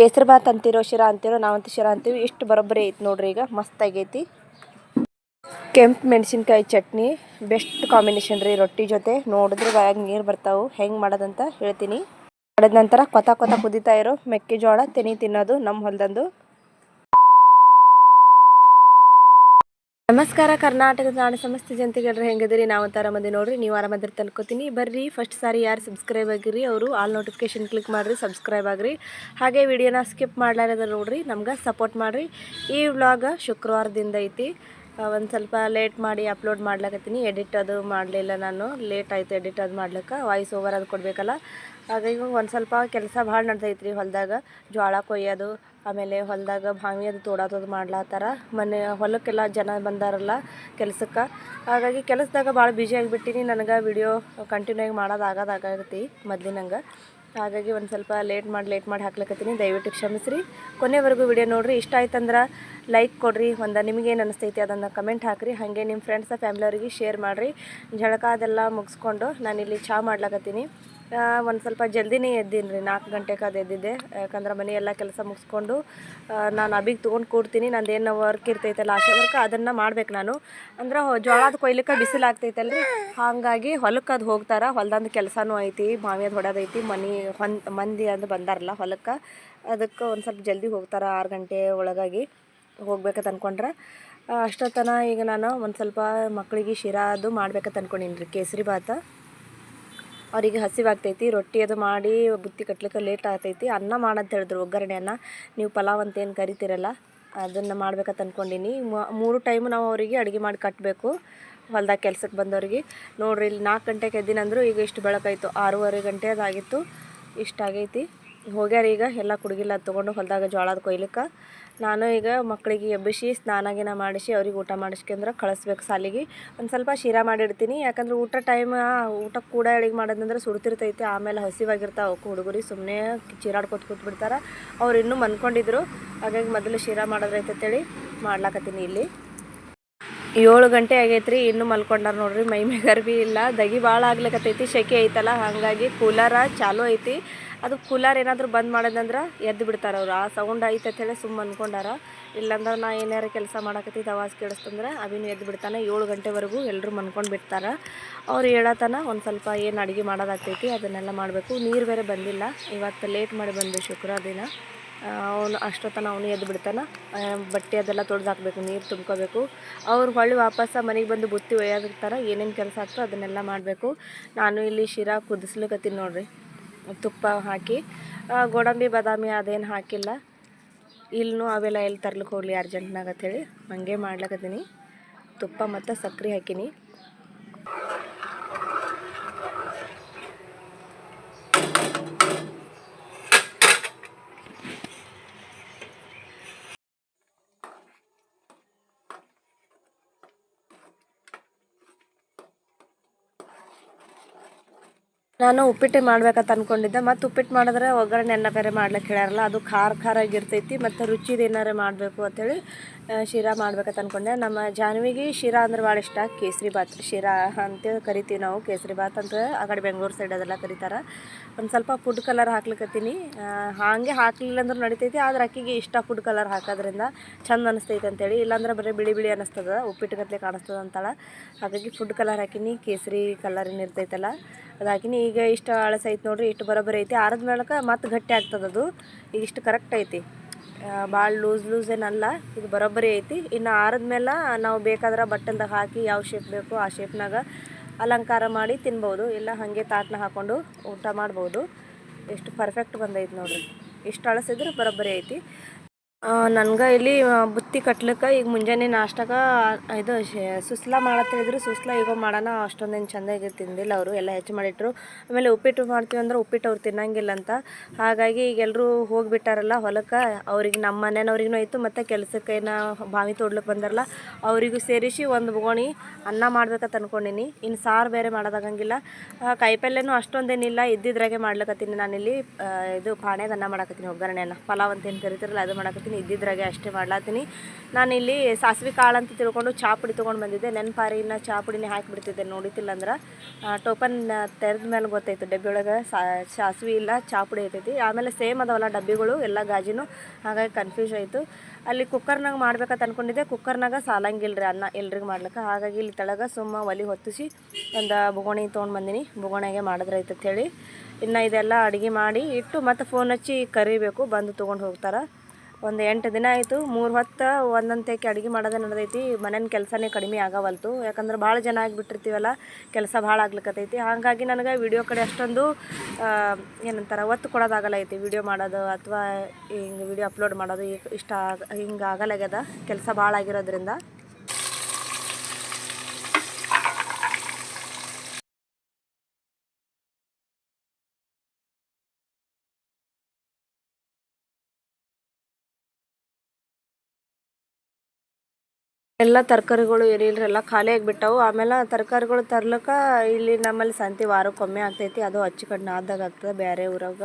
ಕೇಸರಿ ಭಾತ್ ಅಂತಿರೋ ಶಿರಾ ಅಂತಿರೋ ನಾವಂತ ಶಿರ ಅಂತೀವಿ. ಇಷ್ಟು ಬರೋಬ್ಬರಿ ಐತಿ ನೋಡ್ರಿ ಈಗ. ಮಸ್ತ್ ಆಗೈತಿ. ಕೆಂಪು ಮೆಣಸಿನ್ಕಾಯಿ ಚಟ್ನಿ, ಬೆಸ್ಟ್ ಕಾಂಬಿನೇಷನ್ ರೀ ರೊಟ್ಟಿ ಜೊತೆ. ನೋಡಿದ್ರೆ ಬಾಯಾಗ ನೀರು ಬರ್ತಾವೆ. ಹೆಂಗೆ ಮಾಡೋದಂತ ಹೇಳ್ತೀನಿ. ಮಾಡಿದ ನಂತರ ಕೊತ ಕೊತ ಕುದಿತಾ ಇರೋ ಮೆಕ್ಕೆಜೋಳ, ತೆನಿ ತಿನ್ನೋದು ನಮ್ಮ ಹೊಲದಂದು. ನಮಸ್ಕಾರ, ಕರ್ನಾಟಕದ ನಾಡ ಸಮಸ್ತ ಜನತೆಗೆಲ್ಲರೂ ಹೆಂಗದಿರಿ? ನಾವು ಅಂತ ಆರಾಮದಿ ನೋಡ್ರಿ, ನೀವು ಆರಾಮದಿರಿ ತಲ್ಕೋತೀನಿ ಬರ್ರಿ ಫಸ್ಟ್ ಸಾರಿ ಯಾರು ಸಬ್ಸ್ಕ್ರೈಬ್ ಆಗಿರಿ, ಅವರು ಆಲ್ ನೋಟಿಫಿಕೇಶನ್ ಕ್ಲಿಕ್ ಮಾಡಿರಿ ಸಬ್ಸ್ಕ್ರೈಬ್ ಆಗಿರಿ. ಹಾಗೆ ವಿಡಿಯೋನ ಸ್ಕಿಪ್ ಮಾಡ್ಲಾರದ ನೋಡ್ರಿ, ನಮ್ಗೆ ಸಪೋರ್ಟ್ ಮಾಡಿರಿ. ಈ ವ್ಲಾಗ ಶುಕ್ರವಾರದಿಂದ ಐತಿ. ಒಂದು ಸ್ವಲ್ಪ ಲೇಟ್ ಮಾಡಿ ಅಪ್ಲೋಡ್ ಮಾಡ್ಲಕತ್ತೀನಿ. ಎಡಿಟ್ ಅದು ಮಾಡಲಿಲ್ಲ ನಾನು. ಲೇಟ್ ಆಯಿತು ಎಡಿಟ್ ಅದು ಮಾಡ್ಲಿಕ್ಕೆ. ವಾಯ್ಸ್ ಓವರ್ ಅದು ಕೊಡಬೇಕಲ್ಲ. ಹಾಗಾಗಿ ಒಂದು ಸ್ವಲ್ಪ ಕೆಲಸ ಭಾಳ ನಡ್ದೈತ್ರಿ ಹೊಲದಾಗ. ಜೋಳ ಕೊಯ್ಯೋದು, ಆಮೇಲೆ ಹೊಲದಾಗ ಬಾವಿ ಅದು ತೋಡೋದು ಮಾಡ್ಲತ್ತಾರ. ಮನೆ ಹೊಲಕ್ಕೆಲ್ಲ ಜನ ಬಂದಾರಲ್ಲ ಕೆಲಸಕ್ಕೆ. ಹಾಗಾಗಿ ಕೆಲಸದಾಗ ಭಾಳ ಬ್ಯುಸಿ ಆಗಿಬಿಟ್ಟಿನಿ. ನನಗೆ ವಿಡಿಯೋ ಕಂಟಿನ್ಯೂ ಆಗಿ ಮಾಡೋದು ಮೊದ್ಲಿನಂಗೆ. ಹಾಗಾಗಿ ಒಂದು ಸ್ವಲ್ಪ ಲೇಟ್ ಮಾಡಿ ಲೇಟ್ ಮಾಡಿ ಹಾಕ್ಲಕತ್ತೀನಿ. ದಯವಿಟ್ಟು ಕ್ಷಮಿಸ್ರಿ. ಕೊನೆವರೆಗೂ ವಿಡಿಯೋ ನೋಡಿರಿ. ಇಷ್ಟ ಆಯ್ತಂದ್ರೆ ಲೈಕ್ ಕೊಡ್ರಿ. ಒಂದು ನಿಮಗೇನು ಅನಿಸ್ತೈತಿ ಅದನ್ನು ಕಮೆಂಟ್ ಹಾಕಿರಿ. ಹಾಗೆ ನಿಮ್ಮ ಫ್ರೆಂಡ್ಸ ಫ್ಯಾಮ್ಲಿಯವ್ರಿಗೆ ಶೇರ್ ಮಾಡಿರಿ. ಜಳಕ ಅದೆಲ್ಲ ಮುಗಿಸ್ಕೊಂಡು ನಾನಿಲ್ಲಿ ಚಾ ಮಾಡ್ಲಕತ್ತೀನಿ. ಒಂದು ಸ್ವಲ್ಪ ಜಲ್ದಿನೇ ಎದ್ದೀನಿ ರೀ ನಾಲ್ಕು ಗಂಟೆಗೆ ಅದು ಎದ್ದಿದ್ದೆ. ಯಾಕಂದ್ರೆ ಮನೆ ಎಲ್ಲ ಕೆಲಸ ಮುಗಿಸ್ಕೊಂಡು ನಾನು ಅಬಿಗೆ ತೊಗೊಂಡು ಕೂಡ್ತೀನಿ ನಂದು ಏನು ವರ್ಕ್ ಇರ್ತೈತಲ್ಲ, ಆಶೆ ವರ್ಕ್ ಅದನ್ನು ಮಾಡ್ಬೇಕು ನಾನು. ಅಂದ್ರೆ ಜೋಳದ ಕೊಯ್ಲಿಕ್ಕೆ ಬಿಸಿಲು ಆಗ್ತೈತಲ್ಲ ರೀ ಹಾಗಾಗಿ ಹೊಲಕ್ಕೆ ಅದು ಹೋಗ್ತಾರೆ, ಹೊಲ್ದಂದು ಕೆಲಸನೂ ಐತಿ ಮಾವಿಯದು ಹೊಡೋದೈತಿ ಮನೆ ಹೊನ್, ಮಂದಿ ಅದು ಬಂದಾರಲ್ಲ ಹೊಲಕ್ಕೆ, ಅದಕ್ಕೆ ಒಂದು ಸ್ವಲ್ಪ ಜಲ್ದಿ ಹೋಗ್ತಾರೆ, ಆರು ಗಂಟೆ ಒಳಗಾಗಿ ಹೋಗ್ಬೇಕಂತ ಅಂದ್ಕೊಂಡ್ರೆ ಅಷ್ಟೊತ್ತನ ಈಗ ನಾನು ಒಂದು ಸ್ವಲ್ಪ ಮಕ್ಕಳಿಗೆ ಶಿರಾ ಅದು ಮಾಡ್ಬೇಕಂತ ಅಂದ್ಕೊಂಡಿನಿ ರೀ ಕೇಸರಿ ಭಾತ. ಅವರಿಗೆ ಹಸಿವಾಗ್ತೈತಿ, ರೊಟ್ಟಿ ಅದು ಮಾಡಿ ಬುತ್ತಿ ಕಟ್ಲಿಕ್ಕೆ ಲೇಟ್ ಆಗ್ತೈತಿ. ಅನ್ನ ಮಾಡಂತ ಹೇಳಿದ್ರು ಒಗ್ಗರಣೆ ಅನ್ನ. ನೀವು ಪಲಾವ್ ಅಂತ ಏನು ಕರಿತೀರಲ್ಲ, ಅದನ್ನು ಮಾಡ್ಬೇಕಂತ ಅಂದ್ಕೊಂಡೀನಿ ಮೂರು ಟೈಮು ನಾವು ಅವರಿಗೆ ಅಡುಗೆ ಮಾಡಿ ಕಟ್ಟಬೇಕು ಹೊಲ್ದಾಗ ಕೆಲ್ಸಕ್ಕೆ ಬಂದವ್ರಿಗೆ. ನೋಡ್ರಿ, ಇಲ್ಲಿ ನಾಲ್ಕು ಗಂಟೆಗೆ ಎದ್ದಿನಂದ್ರು ಈಗ ಇಷ್ಟು ಬೆಳಕಾಯ್ತು ಆರೂವರೆ ಗಂಟೆ ಅದಾಗಿತ್ತು ಇಷ್ಟಾಗೈತಿ ಹೋಗ್ಯಾರ ಈಗ, ಎಲ್ಲ ಕುಡುಗಿಲ್ಲ ತೊಗೊಂಡು ಹೊಲದಾಗ ಜೋಳದ ಕೊಯ್ಲಿಕ್ಕೆ. ನಾನು ಈಗ ಮಕ್ಕಳಿಗೆ ಎಬ್ಬಿಸಿ ಸ್ನಾನ ಗಿನ ಮಾಡಿಸಿ ಅವ್ರಿಗೆ ಊಟ ಮಾಡಿಸ್ಕೊಂಡ್ರೆ ಕಳಿಸ್ಬೇಕು ಸಾಲಿಗೆ ಒಂದು ಸ್ವಲ್ಪ ಶಿರಾ ಮಾಡಿಡ್ತೀನಿ. ಯಾಕಂದ್ರೆ ಊಟ ಟೈಮ್ ಊಟಕ್ಕೆ ಕೂಡ ಅಡಿಗೆ ಮಾಡೋದಂದ್ರೆ ಸುಡ್ತಿರ್ತೈತಿ. ಆಮೇಲೆ ಹಸಿವಾಗಿರ್ತಾವೆ ಹುಡುಗರಿಗೆ ಸುಮ್ಮನೆ ಚೀರಾಡ್ಕೊತ ಕೂತ್ಬಿಡ್ತಾರೆ. ಅವ್ರು ಇನ್ನೂ ಮನ್ಕೊಂಡಿದ್ರು. ಹಾಗಾಗಿ ಮೊದಲು ಶಿರಾ ಅಂತೇಳಿ ಮಾಡ್ಲಾಕತ್ತೀನಿ ಇಲ್ಲಿ. ಏಳು ಗಂಟೆ ಆಗೈತ್ರಿ, ಇನ್ನೂ ಮಲ್ಕೊಂಡಾರ ನೋಡ್ರಿ. ಮೈ ಮೇಗರ್ ಭೀ ಇಲ್ಲ. ದಗಿ ಭಾಳ ಆಗ್ಲಿಕತ್ತೈತಿ. ಶೆಕೆ ಐತಲ್ಲ, ಹಾಗಾಗಿ ಕೂಲರ ಚಾಲು ಐತಿ. ಅದು ಕೂಲರ್ ಏನಾದರೂ ಬಂದ್ ಮಾಡೋದಂದ್ರೆ ಎದ್ದು ಬಿಡ್ತಾರೆ ಅವ್ರು. ಆ ಸೌಂಡ್ ಐತೆ ಅಂತೇಳಿ ಸುಮ್ಮ ಅಂದ್ಕೊಂಡಾರ ಇಲ್ಲಾಂದ್ರೆ ನಾ ಏನಾರ ಕೆಲಸ ಮಾಡಕತ್ತಿದ್ದು ಆವಾಜ್ ಕೇಳಿಸ್ತಂದ್ರೆ ಅವಿನೂ ಎದ್ದು ಬಿಡ್ತಾನೆ. ಏಳು ಗಂಟೆವರೆಗೂ ಎಲ್ಲರೂ ಮನ್ಕೊಂಡು ಬಿಡ್ತಾರೆ. ಅವ್ರು ಹೇಳತನ ಒಂದು ಸ್ವಲ್ಪ ಏನು ಅಡುಗೆ ಮಾಡೋದಾಗ್ತೈತಿ ಅದನ್ನೆಲ್ಲ ಮಾಡಬೇಕು. ನೀರು ಬೇರೆ ಬಂದಿಲ್ಲ. ಇವತ್ತು ಲೇಟ್ ಮಾಡಿ ಬಂದು ಶುಕ್ರವಾರ ದಿನ. ಅವನು ಅಷ್ಟೊತ್ತನ ಅವನು ಎದ್ದು ಬಿಡ್ತಾನೆ. ಬಟ್ಟೆ ಅದೆಲ್ಲ ತೊಳೆದು ಹಾಕಬೇಕು ನೀರು ತುಂಬ್ಕೋಬೇಕು. ಅವ್ರು ಹೊಳ್ಳಿ ವಾಪಸ್ ಮನೆಗೆ ಬಂದು ಬುತ್ತಿ ಒಯ್ಯೋದಿರ್ತಾರೆ. ಏನೇನು ಕೆಲಸ ಆಗ್ತೋ ಅದನ್ನೆಲ್ಲ ಮಾಡಬೇಕು. ನಾನು ಇಲ್ಲಿ ಶಿರಾ ಕುದಿಸ್ಲಿಕ್ಕತ್ತೀನಿ ನೋಡ್ರಿ. ತುಪ್ಪ ಹಾಕಿ ಗೋಡಂಬಿ, ಬಾದಾಮಿ ಅದೇನು ಹಾಕಿಲ್ಲ. ಇಲ್ಲೂ ಅವೆಲ್ಲ ಎಲ್ಲಿ ತರ್ಲಿಕ್ಕೆ ಹೋಗಲಿ ಅರ್ಜೆಂಟ್ನಾಗ ಅಂತೇಳಿ ಹಾಗೆ ಮಾಡ್ಲಕತ್ತೀನಿ. ತುಪ್ಪ ಮತ್ತು ಸಕ್ಕರೆ ಹಾಕೀನಿ. ನಾನು ಉಪ್ಪಿಟ್ಟು ಮಾಡ್ಬೇಕಂತ ಅನ್ಕೊಂಡಿದ್ದೆ. ಮತ್ತು ಉಪ್ಪಿಟ್ಟು ಮಾಡಿದ್ರೆ ಒಗ್ಗರಣೆ ಅನ್ನ ಬೇರೆ ಮಾಡ್ಲಿಕ್ಕೆ ಹೇಳ್ಯಾರಲ್ಲ ಅದು ಖಾರ ಖಾರ ಆಗಿರ್ತೈತಿ ಮತ್ತು ರುಚಿದ ಏನಾರ ಮಾಡಬೇಕು ಅಂತೇಳಿ ಆ, ಶಿರಾ ಮಾಡ್ಬೇಕಂತ ಅನ್ಕೊಂಡೆ. ನಮ್ಮ ಜಾನ್ವಿಗೆ ಶಿರಾ ಅಂದ್ರೆ ಭಾಳ ಇಷ್ಟ ಕೇಸರಿ ಬಾತ್ ಶಿರಾ ಅಂತ ಕರಿತೀವಿ ನಾವು ಕೇಸರಿ ಬಾತ್ ಅಂತ ಆ ಕಡೆ ಬೆಂಗಳೂರು ಸೈಡ್ ಅದೆಲ್ಲ ಕರೀತಾರೆ. ಒಂದು ಸ್ವಲ್ಪ ಫುಡ್ ಕಲರ್ ಹಾಕ್ಲಿಕ್ಕತ್ತೀನಿ ಹಾಗೆ ಹಾಕ್ಲಿಲ್ಲ ಅಂದ್ರೆ ನಡಿತೈತಿ ಆದ್ರೆ ಅಕ್ಕಿಗೆ ಇಷ್ಟ ಫುಡ್ ಕಲರ್ ಹಾಕೋದ್ರಿಂದ ಚಂದ ಅನಿಸ್ತೈತೆ ಅಂತೇಳಿ ಇಲ್ಲಾಂದ್ರೆ ಬರೀ ಬಿಳಿ ಬಿಳಿ ಅನಿಸ್ತದ ಉಪ್ಪಿಟ್ಟು ಗತ್ಲೆ ಕಾಣಿಸ್ತದ ಅಂತಾಳೆ. ಹಾಗಾಗಿ ಫುಡ್ ಕಲರ್ ಹಾಕಿನಿ ಕೇಸರಿ ಕಲರ್ ಇರ್ತೈತಲ್ಲ ಅದು ಈಗ ಇಷ್ಟು ಅಳಸೈತೆ ನೋಡ್ರಿ, ಇಷ್ಟು ಬರೋಬ್ಬರಿ ಐತಿ. ಆರದ ಮೇಳಕ್ಕೆ ಮತ್ತೆ ಗಟ್ಟಿ ಆಗ್ತದದು ಈಗ ಇಷ್ಟು ಕರೆಕ್ಟ್ ಐತಿ. ಭಾಳ ಲೂಸ್ ಲೂಸ್ ಏನಲ್ಲ, ಇದು ಬರೋಬ್ಬರಿ ಐತಿ. ಇನ್ನು ಆರದ್ಮೇಲೆ ನಾವು ಬೇಕಾದ್ರೆ ಬಟ್ಟಲ್ದಾಗ ಹಾಕಿ ಯಾವ ಶೇಪ್ ಬೇಕು ಆ ಶೇಪ್ನಾಗ ಅಲಂಕಾರ ಮಾಡಿ ತಿನ್ಬೋದು. ಇಲ್ಲ ಹಾಗೆ ತಾಟ್ನ ಹಾಕ್ಕೊಂಡು ಊಟ ಮಾಡ್ಬೋದು. ಎಷ್ಟು ಪರ್ಫೆಕ್ಟ್ ಬಂದೈತಿ ನೋಡ್ರಿ. ಇಷ್ಟು ಅಳಸಿದ್ರೆ ಬರೋಬ್ಬರಿ ಐತಿ. ನನ್ಗೆ ಇಲ್ಲಿ ಬುತ್ತಿ ಕಟ್ಲಿಕ್ಕೆ ಈಗ ಮುಂಜಾನೆ ನಾಷ್ಟಾಗ ಇದು ಸುಸ್ಲ ಮಾಡತ್ತಿದ್ರು ಸುಸ್ಲ ಈಗ ಮಾಡೋಣ, ಅಷ್ಟೊಂದೇನು ಚೆಂದಾಗಿ ತಿಂದಿಲ್ಲ ಅವರು. ಎಲ್ಲ ಹೆಚ್ಚು ಮಾಡಿಟ್ರು. ಆಮೇಲೆ ಉಪ್ಪಿಟ್ಟು ಮಾಡ್ತೀವಿ ಅಂದ್ರೆ ಉಪ್ಪಿಟ್ಟು ಅವ್ರು ತಿನ್ನಂಗಿಲ್ಲ ಅಂತ ಹಾಗಾಗಿ ಈಗ ಎಲ್ಲರೂ ಹೋಗಿಬಿಟ್ಟಾರಲ್ಲ ಹೊಲಕ್ಕೆ, ಅವ್ರಿಗೆ ನಮ್ಮ ಮನೆಯವ್ರಿಗೂ ಆಯಿತು, ಮತ್ತು ಕೆಲಸಕ್ಕೆ ಏನೋ ಬಾವಿ ತೋಡ್ಲಿಕ್ಕೆ ಬಂದಾರಲ್ಲ, ಅವರಿಗೂ ಸೇರಿಸಿ ಒಂದು ಬಗೋಣಿ ಅನ್ನ ಮಾಡ್ಬೇಕಂತ ಅನ್ಕೊಂಡಿನಿ. ಇನ್ನು ಸಾರು ಬೇರೆ ಮಾಡೋದಾಗಂಗಿಲ್ಲ. ಕಾಯಿಪಲ್ಲೆನೂ ಅಷ್ಟೊಂದೇನಿಲ್ಲ. ಇದ್ದಿದ್ರಾಗೆ ಮಾಡ್ಲಕತ್ತೀನಿ ನಾನಿಲ್ಲಿ. ಇದು ಪಾಣ್ಯಾಗ ಅನ್ನ ಮಾಡಕತ್ತೀನಿ ಒಗ್ಗರಣೆ ಅನ್ನ ಪಲಾವ್ ಅಂತ ಏನು ಕರಿತಿರಲ್ಲ, ಅದು ಮಾಡಕತ್ತೀನಿ. ಮಾಡ್ಲಾತೀನಿ ಇದ್ದಿದ್ರಾಗೆ ಅಷ್ಟೇ ಮಾಡ್ಲಾತೀನಿ. ನಾನಿಲ್ಲಿ ಸಾಸಿವೆ ಕಾಳು ಅಂತ ತಿಳ್ಕೊಂಡು ಚಾ ಪುಡಿ ತೊಗೊಂಡು ಬಂದಿದ್ದೆ. ನೆನಪಾರಿನ ಚಾ ಪುಡಿನೇ ಹಾಕಿಬಿಡ್ತಿದ್ದೆ ನೋಡಿತಿಲ್ಲ ಅಂದ್ರೆ ಟೋಪನ್ ತೆರೆದ ಮೇಲೆ ಗೊತ್ತಾಯ್ತು ಡಬ್ಬಿ ಒಳಗೆ ಸಾಸಿವೆ ಇಲ್ಲ, ಚಾ ಪುಡಿ ಐತೈತಿ ಆಮೇಲೆ ಸೇಮ್ ಅದಾವಲ್ಲ ಡಬ್ಬಿಗಳು, ಎಲ್ಲ ಗಾಜಿನೂ. ಹಾಗಾಗಿ ಕನ್ಫ್ಯೂಸ್ ಆಯಿತು. ಅಲ್ಲಿ ಕುಕ್ಕರ್ನಾಗ ಮಾಡ್ಬೇಕಂತ ಅಂದ್ಕೊಂಡಿದ್ದೆ ಕುಕ್ಕರ್ನಾಗ ಸಾಲಂಗಿಲ್ಲ ರೀ ಅನ್ನ ಎಲ್ರಿಗೆ ಮಾಡ್ಲಿಕ್ಕೆ. ಹಾಗಾಗಿ ಇಲ್ಲಿ ತಳಗ ಸುಮ್ಮ ಒಲಿ ಹೊತ್ತಿಸಿ ಒಂದು ಬೊಗೋಣಿ ತೊಗೊಂಡು ಬಂದೀನಿ. ಬೊಗೋಣಿಗೆ ಅಂತ ಹೇಳಿ ಇನ್ನು ಇದೆಲ್ಲ ಅಡುಗೆ ಮಾಡಿ ಇಟ್ಟು ಮತ್ತು ಫೋನ್ ಹಚ್ಚಿ ಕರಿಬೇಕು. ಬಂದು ತೊಗೊಂಡು ಹೋಗ್ತಾರೆ. ಒಂದು ಎಂಟು ದಿನ ಆಯಿತು. ಮೂರು ಹೊತ್ತು ಒಂದೊಂದಕ್ಕೆ ಅಡುಗೆ ಮಾಡೋದೇ ನಡೆದೈತಿ. ಮನೇನ ಕೆಲಸನೇ ಕಡಿಮೆ ಆಗವಲ್ತು. ಯಾಕಂದ್ರೆ ಭಾಳ ಜನ ಆಗಿಬಿಟ್ಟಿರ್ತೀವಲ್ಲ, ಕೆಲಸ ಭಾಳ ಆಗ್ಲಿಕ್ಕತ್ತೈತಿ ಹಾಗಾಗಿ ನನಗೆ ವಿಡಿಯೋ ಕಡೆ ಅಷ್ಟೊಂದು ಏನಂತಾರೆ ಒತ್ತು ಕೊಡೋದಾಗಲ್ಲ ಐತಿ ವಿಡಿಯೋ ಮಾಡೋದು ಅಥವಾ ಹಿಂಗೆ ವಿಡಿಯೋ ಅಪ್ಲೋಡ್ ಮಾಡೋದು ಇಷ್ಟ ಆಗ ಹಿಂಗೆ ಆಗಲಾಗ್ಯದ. ಕೆಲಸ ಭಾಳ ಆಗಿರೋದ್ರಿಂದ. ಎಲ್ಲ ತರಕಾರಿಗಳು ಏನಿಲ್ರಿ, ಎಲ್ಲ ಖಾಲಿ ಆಗಿಬಿಟ್ಟವು. ಆಮೇಲೆ ತರಕಾರಿಗಳು ತರ್ಲಿಕ್ಕೆ ಇಲ್ಲಿ ನಮ್ಮಲ್ಲಿ ಸಂತೆ ವಾರಕ್ಕೊಮ್ಮೆ ಆಗ್ತೈತಿ. ಅದು ಹಚ್ಚಿಕಂಡು ಆದಾಗ ಆಗ್ತದೆ ಬೇರೆ ಊರಾಗ.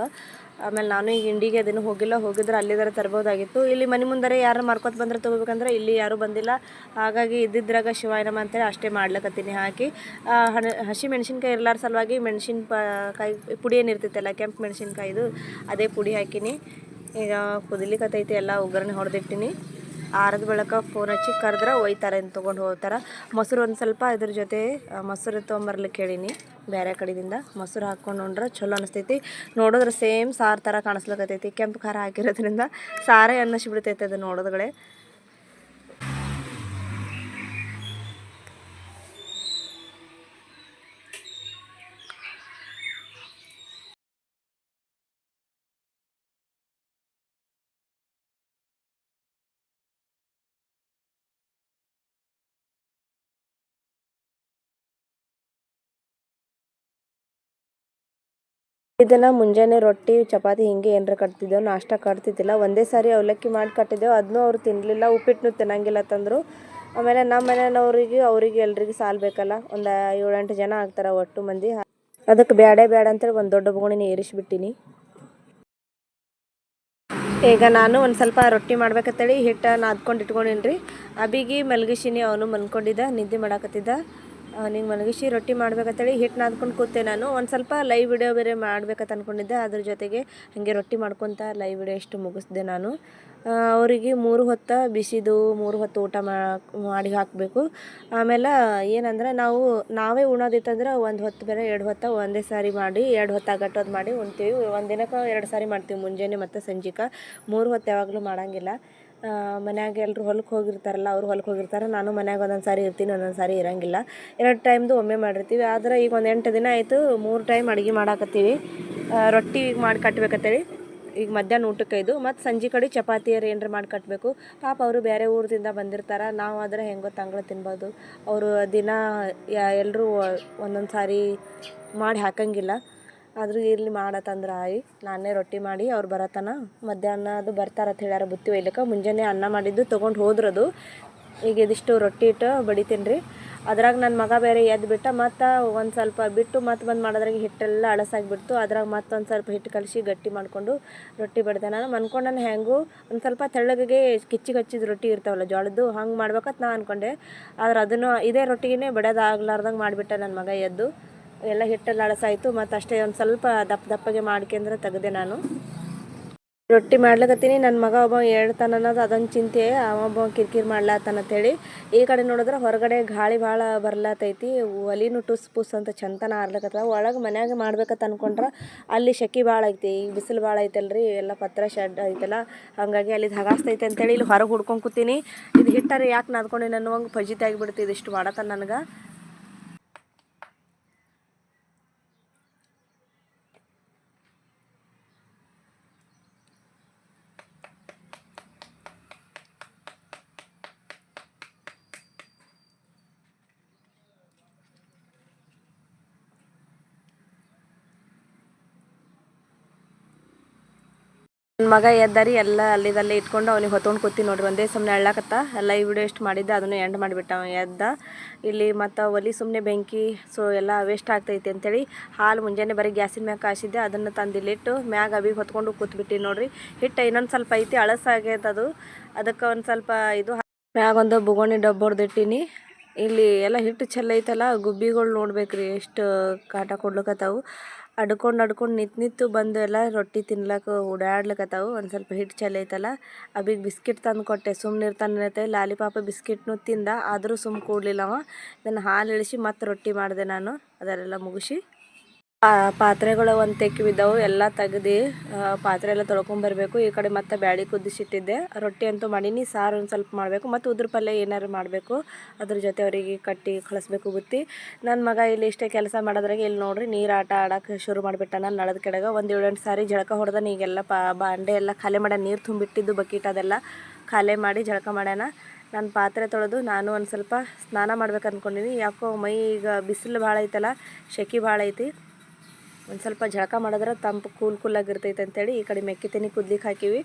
ಆಮೇಲೆ ನಾನು ಈಗ ಇಂಡಿಗೆ ಅದನ್ನು ಹೋಗಿಲ್ಲ, ಹೋಗಿದ್ರೆ ಅಲ್ಲಿದಾರ ತರ್ಬೋದಾಗಿತ್ತು. ಇಲ್ಲಿ ಮನೆ ಮುಂದರೆ ಯಾರು ಮಾರ್ಕೊತ ಬಂದ್ರೆ ತೊಗೋಬೇಕಂದ್ರೆ ಇಲ್ಲಿ ಯಾರೂ ಬಂದಿಲ್ಲ. ಹಾಗಾಗಿ ಇದ್ದಿದ್ರಾಗ ಶಿವಾಯನಮ್ಮ ಅಂತೇಳಿ ಅಷ್ಟೇ ಮಾಡ್ಲಕತ್ತೀನಿ ಹಾಕಿ. ಹಸಿ ಮೆಣಸಿನ್ಕಾಯಿ ಇರ್ಲಾರ ಸಲುವಾಗಿ ಮೆಣಸಿನ ಕಾಯಿ, ಪುಡಿ ಏನಿರ್ತೈತಲ್ಲ ಕೆಂಪು ಮೆಣಸಿನ್ಕಾಯಿದು, ಅದೇ ಪುಡಿ ಹಾಕಿನಿ. ಈಗ ಕುದಿಲಿಕತ್ತೈತಿ, ಎಲ್ಲ ಒಗ್ಗರಣೆ ಹೊಡೆದಿಟ್ಟಿನಿ. ಆರದ ಬೆಳಕ ಫೋನ್ ಹಚ್ಚಿ ಕರೆದ್ರೆ ಒಯ್ತಾರೆ ಅಂತ ತೊಗೊಂಡು ಹೋಗ್ತಾರೆ. ಮೊಸರು ಒಂದು ಸ್ವಲ್ಪ ಇದ್ರ ಜೊತೆ ಮೊಸರು ತೊಗೊಂಬರ್ಲಿಕ್ಕೆ ಹೇಳೀನಿ ಬೇರೆ ಕಡೆಯಿಂದ ಮೊಸರು ಹಾಕ್ಕೊಂಡು ಉಂಡ್ರೆ ಚಲೋ ಅನಿಸ್ತೈತಿ. ನೋಡಿದ್ರೆ ಸೇಮ್ ಸಾರು ಥರ ಕಾಣಿಸ್ಲಕತ್ತೈತಿ. ಕೆಂಪು ಖಾರ ಹಾಕಿರೋದ್ರಿಂದ ಸಾರೇ ಅನ್ನಿಸ್ಬಿಡ್ತೈತೆ ಅದು ನೋಡಿದ್ಗಳೇ ಇದನ್ನು ಮುಂಜಾನೆ ರೊಟ್ಟಿ, ಚಪಾತಿ ಹಿಂಗೆ ಏನರ ಕಟ್ತಿದ್ದೆವು. ನಾಷ್ಟ ಕಟ್ತಿದ್ದಿಲ್ಲ. ಒಂದೇ ಸಾರಿ ಅವಲಕ್ಕಿ ಮಾಡಿ ಕಟ್ಟಿದ್ದೆವು. ಅದನ್ನೂ ಅವ್ರು ತಿನ್ನಲಿಲ್ಲ ಉಪ್ಪಿಟ್ಟನ್ನು ತಿನ್ನಂಗಿಲ್ಲ ತಂದರು. ಆಮೇಲೆ ನಮ್ಮ ಮನೆಯವ್ರಿಗೆ, ಅವ್ರಿಗೆ ಎಲ್ರಿಗೂ ಸಾಲ್ ಬೇಕಲ್ಲ. ಒಂದು ಏಳೆಂಟು ಜನ ಆಗ್ತಾರೆ ಒಟ್ಟು ಮಂದಿ. ಅದಕ್ಕೆ ಬ್ಯಾಡೇ ಬ್ಯಾಡ ಅಂತೇಳಿ ಒಂದು ದೊಡ್ಡ ಬೊಗಣಿನ ಏರಿಸಿಬಿಟ್ಟಿನಿ. ಈಗ ನಾನು ಒಂದು ಸ್ವಲ್ಪ ರೊಟ್ಟಿ ಮಾಡ್ಬೇಕಂತೇಳಿ ಹಿಟ್ಟು ನಾದ್ಕೊಂಡು ಇಟ್ಕೊಂಡಿನಿ ರೀ ಅಬಿಗಿ ಮಲಗಿಸಿನಿ, ಅವನು ಮಲ್ಕೊಂಡಿದ್ದ, ನಿದ್ದೆ ಮಾಡಾಕತ್ತಿದ್ದ. ಅವನಿಗೆ ಮಲಗಿಸಿ ರೊಟ್ಟಿ ಮಾಡ್ಬೇಕಂತೇಳಿ ಹಿಟ್ಟು ನಾದ್ಕೊಂಡು ಕೂತೆ ನಾನು. ಒಂದು ಸ್ವಲ್ಪ ಲೈವ್ ವಿಡಿಯೋ ಬೇರೆ ಮಾಡ್ಬೇಕಂತ ಅಂದ್ಕೊಂಡಿದ್ದೆ ಅದ್ರ ಜೊತೆಗೆ ಹಾಗೆ ರೊಟ್ಟಿ ಮಾಡ್ಕೊತ ಲೈವ್ ವಿಡಿಯೋ ಎಷ್ಟು ಮುಗಿಸ್ದೆ ನಾನು. ಅವರಿಗೆ ಮೂರು ಹೊತ್ತ ಬಿಸಿದು, ಮೂರು ಹೊತ್ತು ಊಟ ಮಾಡಿ ಹಾಕಬೇಕು. ಆಮೇಲೆ ಏನಂದ್ರೆ ನಾವು, ನಾವೇ ಉಣೋದಿತ್ತಂದ್ರೆ ಒಂದು ಹೊತ್ತು ಬೇರೆ, ಎರಡು ಹೊತ್ತ ಒಂದೇ ಸಾರಿ ಮಾಡಿ, ಎರಡು ಹೊತ್ತು ಆಗಟ್ಟೋದು ಮಾಡಿ ಉಣ್ತೀವಿ. ಒಂದು ದಿನಕ್ಕೆ ಎರಡು ಸಾರಿ ಮಾಡ್ತೀವಿ ಮುಂಜಾನೆ ಮತ್ತು ಸಂಜೆಕ. ಮೂರು ಹೊತ್ತು ಯಾವಾಗಲೂ ಮಾಡೋಂಗಿಲ್ಲ. ಮನ್ಯಾಗ ಎಲ್ಲರೂ ಹೊಲಕ್ಕೆ ಹೋಗಿರ್ತಾರಲ್ಲ, ಅವ್ರು ಹೊಲಕ್ಕೆ ಹೋಗಿರ್ತಾರೆ. ನಾನು ಮನ್ಯಾಗ ಒಂದೊಂದು ಸಾರಿ ಇರ್ತೀನಿ, ಒಂದೊಂದು ಸಾರಿ ಇರೋಂಗಿಲ್ಲ. ಎರಡು ಟೈಮ್ದು ಒಮ್ಮೆ ಮಾಡಿರ್ತೀವಿ. ಆದ್ರೆ ಈಗ ಒಂದು ಎಂಟು ದಿನ ಆಯಿತು, ಮೂರು ಟೈಮ್ ಅಡುಗೆ ಮಾಡಾಕತ್ತೀವಿ. ರೊಟ್ಟಿ ಈಗ ಮಾಡಿ ಕಟ್ಬೇಕಂತೇಳಿ ಈಗ ಮಧ್ಯಾಹ್ನ ಊಟಕ್ಕೆ ಇದು. ಮತ್ತು ಸಂಜೆ ಕಡೆ ಚಪಾತಿ ಏನಾರ ಮಾಡಿ ಕಟ್ಟಬೇಕು ಪಾಪ ಅವರು ಬೇರೆ ಊರದಿಂದ ಬಂದಿರ್ತಾರೆ. ನಾವು ಆದರೆ ಹೆಂಗೋ ತಂಗಳು ತಿನ್ಬೋದು. ಅವರು ದಿನ ಎಲ್ಲರೂ ಒಂದೊಂದು ಸಾರಿ ಮಾಡಿ ಹಾಕಂಗಿಲ್ಲ. ಆದರೂ ಇಲ್ಲಿ ಮಾಡತ್ತಂದ್ರೆ ಆಯಿ, ನಾನೇ ರೊಟ್ಟಿ ಮಾಡಿ ಅವ್ರು ಬರತನ. ಮಧ್ಯಾಹ್ನ ಅದು ಬರ್ತಾರಂತ ಹೇಳ್ಯಾರ ಬುತ್ತಿ ಒಯ್ಲಿಕ್ಕೆ. ಮುಂಜಾನೆ ಅನ್ನ ಮಾಡಿದ್ದು ತೊಗೊಂಡು ಹೋದ್ರದು. ಈಗ ಇದಿಷ್ಟು ರೊಟ್ಟಿ ಇಟ್ಟು ಬಡಿತೀನಿ ರೀ ಅದ್ರಾಗ ನನ್ನ ಮಗ ಬೇರೆ ಎದ್ದು ಬಿಟ್ಟ ಮತ್ತು ಒಂದು ಸ್ವಲ್ಪ ಬಿಟ್ಟು ಮತ್ತೆ ಬಂದು ಮಾಡೋದ್ರಾಗ ಹಿಟ್ಟೆಲ್ಲ ಅಳಸಾಗಿಬಿಡ್ತು ಅದ್ರಾಗ ಮತ್ತೊಂದು ಸ್ವಲ್ಪ ಹಿಟ್ಟು ಕಲಸಿ ಗಟ್ಟಿ ಮಾಡಿಕೊಂಡು ರೊಟ್ಟಿ ಬಡ್ದೆ. ನಾನು ಅನ್ಕೊಂಡು ನಾನು ಹೆಂಗೂ ಒಂದು ಸ್ವಲ್ಪ ತೆಳ್ಳಗೆ ಕಿಚ್ಚಿಗೆ ಕಚ್ಚಿದ ರೊಟ್ಟಿ ಇರ್ತಾವಲ್ಲ ಜೋಳದ್ದು, ಹಂಗೆ ಮಾಡ್ಬೇಕಂತ ನಾ ಅಂದ್ಕೊಂಡೆ ಆದ್ರೆ ಅದನ್ನು ಇದೇ ರೊಟ್ಟಿಗೆ ಬಡಿಯೋದು ಆಗ್ಲಾರ್ದಂಗೆ ಮಾಡಿಬಿಟ್ಟೆ ನನ್ನ ಮಗ ಎದ್ದು. ಎಲ್ಲ ಹಿಟ್ಟಲ್ಲಿ ಅಳಸಾಯಿತು ಮತ್ತು ಅಷ್ಟೇ ಒಂದು ಸ್ವಲ್ಪ ದಪ್ಪ ದಪ್ಪಗೆ ಮಾಡ್ಕೊಂಡ್ರೆ ತೆಗೆದೆ ನಾನು. ರೊಟ್ಟಿ ಮಾಡ್ಲಕತ್ತೀನಿ ನನ್ನ ಮಗ ಒಬ್ಬ ಹೇಳ್ತಾನ ಅನ್ನೋದು ಅದೊಂದು ಚಿಂತೆ ಅವೊಬ್ಬ ಕಿರಿಕಿರಿ ಅಂತೇಳಿ ಈ ಕಡೆ ನೋಡಿದ್ರೆ ಹೊರಗಡೆ ಗಾಳಿ ಭಾಳ ಬರ್ಲಾತೈತಿ, ಒಲಿನೂ ಟುಸ್ ಪುಸ್ ಅಂತ ಚಂತನ ಆರ್ಲಕತ್ತದ. ಒಳಗೆ ಮನ್ಯಾಗ ಮಾಡ್ಬೇಕಂತ ಅನ್ಕೊಂಡ್ರೆ ಅಲ್ಲಿ ಶೆಕೆ ಭಾಳ ಐತಿ ಈಗ ಬಿಸಿಲು ಭಾಳ ಐತಲ್ರಿ, ಎಲ್ಲ ಪತ್ರ ಶೆಡ್ ಐತಲ್ಲ, ಹಾಗಾಗಿ ಅಲ್ಲಿ ಹಗಾಸ್ತೈತೆ ಅಂತೇಳಿ ಇಲ್ಲಿ ಹೊರಗೆ ಹುಡ್ಕೊಂಡು ಕೂತೀನಿ. ಇದು ಹಿಟ್ಟರೆ ಯಾಕೆ ನಾದ್ಕೊಂಡು ಅನ್ನುವಂಗೆ ಫಜಿತಿ ಆಗಿಬಿಡ್ತು ಇದಿಷ್ಟು ಮಾಡತ್ತ ನನಗೆ. ನನ್ನ ಮಗ ಎದ್ದಾರಿ, ಎಲ್ಲ ಅಲ್ಲಿದಲ್ಲೇ ಇಟ್ಕೊಂಡು ಅವ್ನಿಗೆ ಹೊತ್ಕೊಂಡು ಕೂತೀನಿ ನೋಡ್ರಿ. ಒಂದೇ ಸುಮ್ಮನೆ ಅಳ್ಳಾಕತ್ತ? ಎಲ್ಲ ಈ ವಿಡಿಯೋ ಎಷ್ಟು ಮಾಡಿದ್ದೆ, ಅದನ್ನು ಎಂಡ್ ಮಾಡಿಬಿಟ್ಟ ಅವ್ನು ಎದ್ದ. ಇಲ್ಲಿ ಮತ್ತು ಒಲಿ ಸುಮ್ಮನೆ ಬೆಂಕಿ ಸೊ ಎಲ್ಲ ವೇಸ್ಟ್ ಆಗ್ತೈತಿ ಅಂತೇಳಿ ಹಾಲು ಮುಂಜಾನೆ ಬರೀ ಗ್ಯಾಸಿನ ಮ್ಯಾಗ ಕಾಯಿಸಿದ್ದೆ, ಅದನ್ನು ತಂದಿಲ್ಲಿಟ್ಟು ಮ್ಯಾಗ ಅವಿಗೆ ಹೊತ್ಕೊಂಡು ಕೂತ್ಬಿಟ್ಟು ನೋಡ್ರಿ. ಹಿಟ್ಟು ಇನ್ನೊಂದು ಸ್ವಲ್ಪ ಐತಿ ಅಳಸಾಗೈತೆ ಅದು. ಅದಕ್ಕೆ ಒಂದು ಸ್ವಲ್ಪ ಇದು ಮ್ಯಾಗೊಂದು ಬುಗೋಣಿ ಡಬ್ಬ ಹೊಡೆದಿಟ್ಟಿನಿ. ಇಲ್ಲಿ ಎಲ್ಲ ಹಿಟ್ಟು ಚೆಲ್ಲೈತಲ್ಲ, ಗುಬ್ಬಿಗಳು ನೋಡ್ಬೇಕು ರೀ ಎಷ್ಟು ಕಾಟ ಕೊಡ್ಲಿಕತ್ತಾವು. ಅಡ್ಕೊಂಡು ಅಡ್ಕೊಂಡು ನಿಂತು ನಿಂತು ಬಂದು ಎಲ್ಲ ರೊಟ್ಟಿ ತಿನ್ಲಕ್ಕ ಓಡಾಡ್ಲಿಕತ್ತಾವು. ಒಂದು ಸ್ವಲ್ಪ ಹಿಟ್ಟು ಚೆಲ್ಲ ಐತಲ್ಲ. ಅಬಿಗೆ ಬಿಸ್ಕಿಟ್ ತಂದು ಕೊಟ್ಟೆ. ಸುಮ್ಮನೆ ಇರ್ತಾನೆ ಲಾಲಿಪಾಪ ಬಿಸ್ಕಿಟ್ನು ತಿಂದ ಆದರೂ ಸುಮ್ಮ ಕೂಡಲಿಲ್ಲ ಅವ. ಇದನ್ನು ಹಾಲು ಇಳಿಸಿ ಮತ್ತೆ ರೊಟ್ಟಿ ಮಾಡಿದೆ ನಾನು. ಅದರೆಲ್ಲ ಮುಗಿಸಿ. ಪಾತ್ರೆಗಳು ಒಂದು ತೆಕ್ಕಿ ಬಿದ್ದವು ಎಲ್ಲ ತೆಗ್ದು ಪಾತ್ರೆ ಎಲ್ಲ ತೊಳ್ಕೊಂಬರ್ಬೇಕು ಈ ಕಡೆ ಮತ್ತೆ ಬ್ಯಾಳಿ ಕುದಿಸಿಟ್ಟಿದ್ದೆ. ರೊಟ್ಟಿ ಅಂತೂ ಮಾಡೀನಿ, ಸಾರು ಒಂದು ಸ್ವಲ್ಪ ಮಾಡಬೇಕು. ಮತ್ತು ಉದ್ರ ಪಲ್ಯ ಏನಾರು ಮಾಡಬೇಕು. ಅದ್ರ ಜೊತೆ ಅವರಿಗೆ ಕಟ್ಟಿ ಕಳಿಸ್ಬೇಕು ಬುತ್ತಿ. ನನ್ನ ಮಗ ಇಲ್ಲಿ ಇಷ್ಟೇ ಕೆಲಸ ಮಾಡೋದ್ರಾಗೆ ಇಲ್ಲಿ ನೋಡ್ರಿ, ನೀರು ಆಟ ಆಡೋಕೆ ಶುರು ಮಾಡಿಬಿಟ್ಟಾನ ನಳದ ಕೆಳಗೆ. ಒಂದು ಏಳೆಂಟು ಸಾರಿ ಜಳಕ ಹೊಡೆದ ಈಗೆಲ್ಲ ಪಾ ಬಾಂಡೆ ಎಲ್ಲ ಖಾಲಿ ಮಾಡ್ಯಾನ ನೀರು ತುಂಬಿಟ್ಟಿದ್ದು ಬಕೀಟ್ ಅದೆಲ್ಲ ಖಾಲಿ ಮಾಡಿ ಜಳಕ ಮಾಡ್ಯಾನ. ನಾನು ಪಾತ್ರೆ ತೊಳೆದು ನಾನು ಒಂದು ಸ್ವಲ್ಪ ಸ್ನಾನ ಮಾಡ್ಬೇಕು ಅಂದ್ಕೊಂಡಿನಿ ಯಾಕೋ ಮೈ ಈಗ ಬಿಸಿಲು ಭಾಳ ಐತಲ್ಲ, ಶೆಕೆ ಭಾಳ ಐತಿ. ಒಂದು ಸ್ವಲ್ಪ ಜಳಕ ಮಾಡಿದ್ರೆ ತಂಪು ಕೂಲ್ ಕೂಲಾಗಿರ್ತೈತೆ ಅಂತೇಳಿ ಈ ಕಡೆ ಮೆಕ್ಕಿ ತೆನಿ ಕುದ್ಲಿಕ್ಕೆ ಹಾಕಿವಿ.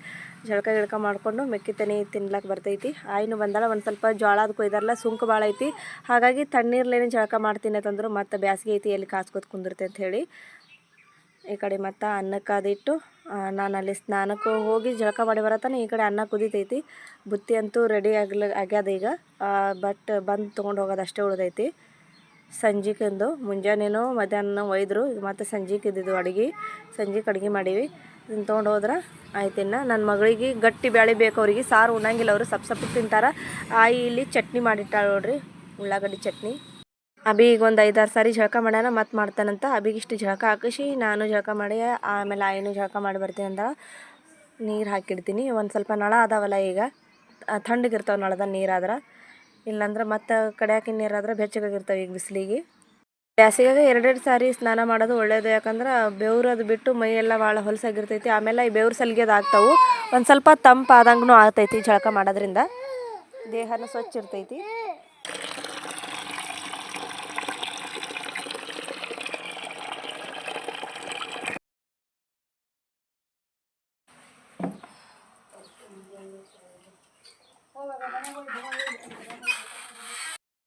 ಜಳಕ ಗಿಳಕ ಮಾಡಿಕೊಂಡು ಮೆಕ್ಕಿತೆನಿ ತಿನ್ಲಕ್ಕೆ ಬರ್ತೈತಿ. ಆಯ್ನು ಬಂದಾಳ, ಒಂದು ಸ್ವಲ್ಪ ಜೋಳದ ಕೊಯ್ದಾರಲ್ಲ ಸುಂಕ ಭಾಳ ಐತಿ. ಹಾಗಾಗಿ ತಣ್ಣೀರ್ಲೇನೆ ಜಳಕ ಮಾಡ್ತೀನಿ ಅಂತಂದ್ರು ಮತ್ತು ಬ್ಯಾಸಿಗೆ ಐತಿ, ಎಲ್ಲಿ ಕಾಸ್ಕೊತ್ ಕುಂದಿರ್ತೆ ಅಂತ ಈ ಕಡೆ ಮತ್ತು ಅನ್ನಕ್ಕೆ ಅದಿಟ್ಟು ನಾನು ಅಲ್ಲಿ ಸ್ನಾನಕ್ಕೆ ಹೋಗಿ ಜಳಕ ಮಾಡಿ ಬರತ್ತಾನೆ ಈ ಕಡೆ ಅನ್ನ ಕುದಿತೈತಿ. ಬುತ್ತಿ ಅಂತೂ ರೆಡಿ ಆಗ್ಲ, ಆಗ್ಯದ ಈಗ. ಬಟ್ ಬಂದು ತೊಗೊಂಡು ಹೋಗೋದು ಅಷ್ಟೇ ಉಳ್ದೈತಿ. ಸಂಜಿಕೆಂದು ಮುಂಜಾನೆನೋ ಮಧ್ಯಾಹ್ನ ಒಯ್ದರು. ಮತ್ತೆ ಸಂಜೆಗೆ ಇದ್ದಿದ್ದು ಅಡುಗೆ. ಸಂಜೆಗೆ ಅಡುಗೆ ಮಾಡೀವಿ. ಇದನ್ನು ತೊಗೊಂಡು ಹೋದ್ರೆ ಆಯ್ತು ಇನ್ನು. ನನ್ನ ಮಗಳಿಗೆ ಗಟ್ಟಿ ಬ್ಯಾಳೆ ಬೇಕು ಅವ್ರಿಗೆ. ಸಾರು ಉಣ್ಣಂಗಿಲ್ಲ ಅವರು. ಸಪ್ ಸಪ್ಪು ತಿಂತಾರೆ. ಆಯಿ ಇಲ್ಲಿ ಚಟ್ನಿ ಮಾಡಿಟ್ಟಾಳ ನೋಡ್ರಿ. ಉಳ್ಳಾಗಡ್ಡಿ ಚಟ್ನಿ. ಅಭಿ ಈಗ ಒಂದು ಐದಾರು ಸಾರಿ ಜಳಕ ಮಾಡ್ಯಾನ. ಮತ್ತೆ ಮಾಡ್ತಾನಂತ. ಅಭಿಗೆ ಇಷ್ಟು ಜಳಕ ಹಾಕಿಸಿ ನಾನು ಜಳಕ ಮಾಡಿ, ಆಮೇಲೆ ಆಯಿನೂ ಜಳಕ ಮಾಡಿ ಬರ್ತೀನಿ ಅಂದ ನೀರು ಹಾಕಿಡ್ತೀನಿ. ಒಂದು ಸ್ವಲ್ಪ ನಳ ಅದಾವಲ್ಲ ಈಗ. ತಣ್ಣಗಿರ್ತಾವೆ ನಳದ ನೀರಾದ್ರೆ ಇಲ್ಲಾಂದ್ರೆ ಮತ್ತೆ ಕಡ್ಯಾಕಿನ ನೀರಾದ್ರೆ ಬೆಚ್ಚಗಾಗಿರ್ತವೆ ಈಗ ಬಿಸಿಲಿಗೆ. ಬ್ಯಾಸಿಗಾಗ ಎರಡೆರಡು ಸಾರಿ ಸ್ನಾನ ಮಾಡೋದು ಒಳ್ಳೇದು, ಯಾಕಂದ್ರೆ ಬೆವ್ರು ಅದು ಬಿಟ್ಟು ಮೈ ಎಲ್ಲ ಭಾಳ ಹೊಲಸಾಗಿರ್ತೈತಿ. ಆಮೇಲೆ ಈ ಬೆವ್ರು ಸಲ್ಗೆ ಅದು ಆಗ್ತಾವು. ಒಂದು ಸ್ವಲ್ಪ ತಂಪಾದಂಗೂ ಆಗ್ತೈತಿ ಜಳಕ ಮಾಡೋದ್ರಿಂದ. ದೇಹನ ಸ್ವಚ್ಛ ಇರ್ತೈತಿ.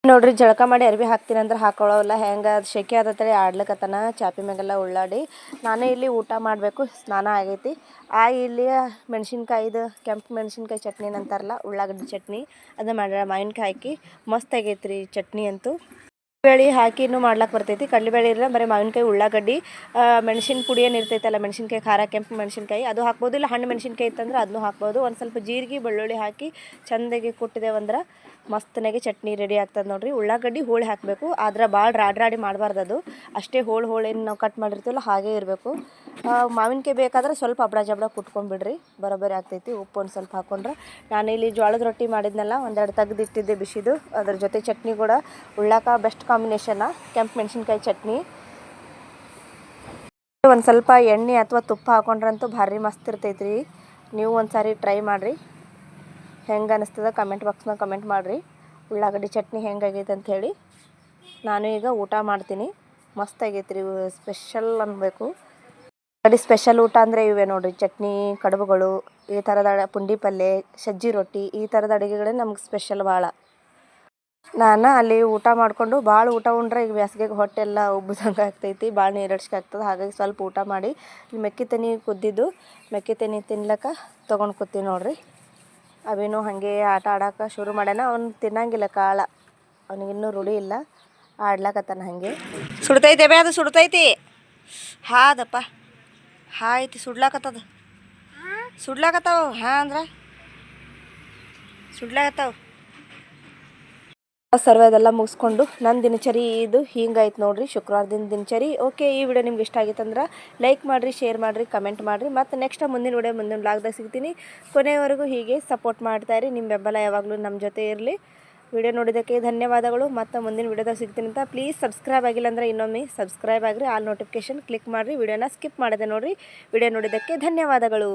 ನೋಡ್ರಿ, ಜಳಕ ಮಾಡಿ ಅರ್ಬಿ ಹಾಕ್ತೀನಿ ಅಂದ್ರೆ ಹಾಕೊಳ್ಳೋಲ್ಲ ಹೆಂಗೆ ಅದು ಶೆಕೆ ತಳಿ ಆಡ್ಲಿಕತ್ತಾನ. ಚಾಪಿ ಮ್ಯಾಗೆಲ್ಲ ಉಳ್ಳಾಡಿ. ನಾನೇ ಇಲ್ಲಿ ಊಟ ಮಾಡಬೇಕು. ಸ್ನಾನ ಆಗೈತಿ. ಆ ಇಲ್ಲಿ ಮೆಣಸಿನ್ಕಾಯಿದು, ಕೆಂಪು ಮೆಣಸಿನ್ಕಾಯಿ ಚಟ್ನಿ ಅಂತಾರಲ್ಲ ಉಳ್ಳಾಗಡ್ಡಿ ಚಟ್ನಿ ಅದು ಮಾಡ್ಯಾರ ಮಾವಿನಕಾಯಿ ಹಾಕಿ ಮಸ್ತ್ ಆಗೈತೆ ರೀ ಚಟ್ನಿ ಅಂತೂ. ಬೇಳೆ ಹಾಕಿನೂ ಮಾಡ್ಲಕ್ಕೆ ಬರ್ತೈತಿ. ಕಡಲೆಬೇಳೆ ಇರಲ್ಲ ಬರೀ ಮಾವಿನಕಾಯಿ, ಉಳ್ಳಾಗಡ್ಡಿ ಮೆಣಸಿನ ಪುಡಿ ಏನು ಇರ್ತೈತಲ್ಲ, ಮೆಣಸಿನಕಾಯಿ, ಖಾರ, ಕೆಂಪು ಮೆಣಸಿನ್ಕಾಯಿ, ಅದು ಹಾಕ್ಬೋದು. ಇಲ್ಲ ಹಣ್ಣು ಮೆಣಸಿನ್ಕಾಯಿ ಇತ್ತಂದ್ರೆ ಅದನ್ನು ಹಾಕ್ಬೋದು. ಒಂದು ಸ್ವಲ್ಪ ಜೀರಿಗೆ, ಬೆಳ್ಳುಳ್ಳಿ ಹಾಕಿ ಚಂದಾಗಿ ಕುಟ್ಟಿದೇವಂದ್ರೆ ಮಸ್ತನಾಗಿ ಚಟ್ನಿ ರೆಡಿ ಆಗ್ತದೆ ನೋಡ್ರಿ. ಉಳ್ಳಾಗಡ್ಡಿ ಹೋಳಿ ಹಾಕಬೇಕು. ಆದ್ರೆ ಭಾಳ ರಾಡಿ ರಾಡಿ ಮಾಡಬಾರ್ದು ಅದು. ಅಷ್ಟೇ ಹೋಳು ಹೋಳೇನು ನಾವು ಕಟ್ ಮಾಡಿರ್ತೀವಲ್ಲ ಹಾಗೇ ಇರಬೇಕು. ಮಾವಿನಕಾಯಿ ಬೇಕಾದ್ರೆ ಸ್ವಲ್ಪ ಅಬ್ಡ ಜಬ್ಡ ಕುಟ್ಕೊಂಡ್ಬಿಡ್ರಿ ಬರೋಬ್ಬರಿ ಆಗ್ತೈತಿ. ಉಪ್ಪು ಒಂದು ಸ್ವಲ್ಪ ಹಾಕೊಂಡ್ರೆ. ಇಲ್ಲಿ ಜೋಳದ ರೊಟ್ಟಿ ಮಾಡಿದ್ನಲ್ಲ, ಒಂದೆರಡು ತೆಗೆದಿಟ್ಟಿದ್ದೆ ಬಿಸಿದು. ಅದ್ರ ಜೊತೆ ಚಟ್ನಿ ಕೂಡ. ಉಳ್ಳಾಕ ಬೆಸ್ಟ್ ಕಾಂಬಿನೇಷನ್ನ ಕೆಂಪು ಮೆಣಸಿನ್ಕಾಯಿ ಚಟ್ನಿ. ಒಂದು ಸ್ವಲ್ಪ ಎಣ್ಣೆ ಅಥವಾ ತುಪ್ಪ ಹಾಕೊಂಡ್ರಂತೂ ಭಾರಿ ಮಸ್ತ್ ಇರ್ತೈತ್ರಿ. ನೀವು ಒಂದು ಸಾರಿ ಟ್ರೈ ಮಾಡಿರಿ. ಹೆಂಗೆ ಅನಿಸ್ತದ ಕಮೆಂಟ್ ಬಾಕ್ಸ್ನಾಗ ಕಮೆಂಟ್ ಮಾಡಿರಿ. ಉಳ್ಳಾಗಡ್ಡಿ ಚಟ್ನಿ ಹೆಂಗಾಗೈತೆ ಅಂತ ಹೇಳಿ. ನಾನು ಈಗ ಊಟ ಮಾಡ್ತೀನಿ. ಮಸ್ತ್ ಆಗೈತೆ ರೀ ಸ್ಪೆಷಲ್ ಅನ್ಬೇಕು. ಕಡೆ ಸ್ಪೆಷಲ್ ಊಟ ಅಂದರೆ ಇವೆ ನೋಡಿರಿ, ಚಟ್ನಿ, ಕಡುಬುಗಳು, ಈ ಥರದ ಪುಂಡಿ ಪಲ್ಯ ಸಜ್ಜಿ ರೊಟ್ಟಿ, ಈ ಥರದ ಅಡುಗೆಗಳೇ ನಮ್ಗೆ ಸ್ಪೆಷಲ್ ಭಾಳ ನಾನು ಅಲ್ಲಿ ಊಟ ಮಾಡಿಕೊಂಡು ಭಾಳ ಊಟ ಉಂಡ್ರೆ ಈಗ ಬೇಸಿಗೆಗೆ ಹೊಟ್ಟೆ ಎಲ್ಲ ಉಬ್ಬಿದಂಗೆ ಆಗ್ತೈತಿ ಭಾಳ ನೀರಡ್ಸ್ಕೆ ಆಗ್ತದೆ. ಹಾಗಾಗಿ ಸ್ವಲ್ಪ ಊಟ ಮಾಡಿ ಮೆಕ್ಕಿ ತೆನಿ ಕುದ್ದಿದ್ದು ಮೆಕ್ಕಿ ತನಿ ತಿನ್ಲಕ್ಕ ತೊಗೊಂಡು ಕೂತೀವಿ ನೋಡ್ರಿ. ಅವೇನು ಹಾಗೆ ಆಟ ಆಡಕ್ಕೆ ಶುರು ಮಾಡ್ಯಾನ. ಅವ್ನು ತಿನ್ನಂಗಿಲ್ಲ ಕಾಳ. ಅವನಿಗಿನ್ನೂ ರೂಢಿ ಇಲ್ಲ. ಆಡ್ಲಕತ್ತಾನ ಹಾಗೆ. ಸುಡ್ತೈತೆ ಬೇ ಅದು, ಸುಡ್ತೈತಿ. ಹಾದಪ್ಪ. ಹಾಯ್ತಿ, ಸುಡ್ಲಕತ್ತದ. ಸುಡ್ಲಾಕತ್ತಾವ ಹಾ ಅಂದ್ರೆ. ಸುಡ್ಲಾಕತ್ತಾವ. ಸರ್ವೆ ಅದೆಲ್ಲ ಮುಗಿಸ್ಕೊಂಡು ನನ್ನ ದಿನಚರಿ ಇದು ಹಿಂಗಾಯ್ತು ಶುಕ್ರವಾರ ಶುಕ್ರವಾರದಿಂದ ದಿನಚರಿ. ಓಕೆ ಈ ವಿಡಿಯೋ ನಿಮ್ಗೆ ಇಷ್ಟ ಆಗಿತ್ತಂದ್ರೆ ಲೈಕ್ ಮಾಡಿರಿ ಶೇರ್ ಮಾಡಿರಿ ಕಮೆಂಟ್ ಮಾಡಿರಿ. ಮತ್ತು ನೆಕ್ಸ್ಟ್ ಮುಂದಿನ ವಿಡಿಯೋ, ಮುಂದಿನ ಬ್ಲಾಗ್ದಾಗ ಸಿಗ್ತೀನಿ. ಕೊನೆಯವರೆಗೂ ಹೀಗೆ ಸಪೋರ್ಟ್ ಮಾಡ್ತಾಯಿರಿ ನಿಮ್ಮ ಬೆಂಬಲ ಯಾವಾಗಲೂ ನಮ್ಮ ಜೊತೆ ಇರಲಿ. ವಿಡಿಯೋ ನೋಡಿದ್ದಕ್ಕೆ ಧನ್ಯವಾದಗಳು. ಮತ್ತು ಮುಂದಿನ ವಿಡಿಯೋದಾಗ ಸಿಗ್ತೀನಿ ಅಂತ ಪ್ಲೀಸ್ ಸಬ್ಸ್ಕ್ರೈಬ್ ಆಗಿಲ್ಲ ಅಂದರೆ ಇನ್ನೊಮ್ಮೆ ಸಬ್ಸ್ಕ್ರೈಬ್ ಆಗಿರಿ. ಆಲ್ ನೋಟಿಫಿಕೇಶನ್ ಕ್ಲಿಕ್ ಮಾಡಿರಿ. ವಿಡಿಯೋನ ಸ್ಕಿಪ್ ಮಾಡಿದೆ ನೋಡಿರಿ. ವಿಡಿಯೋ ನೋಡಿದ್ದಕ್ಕೆ ಧನ್ಯವಾದಗಳು.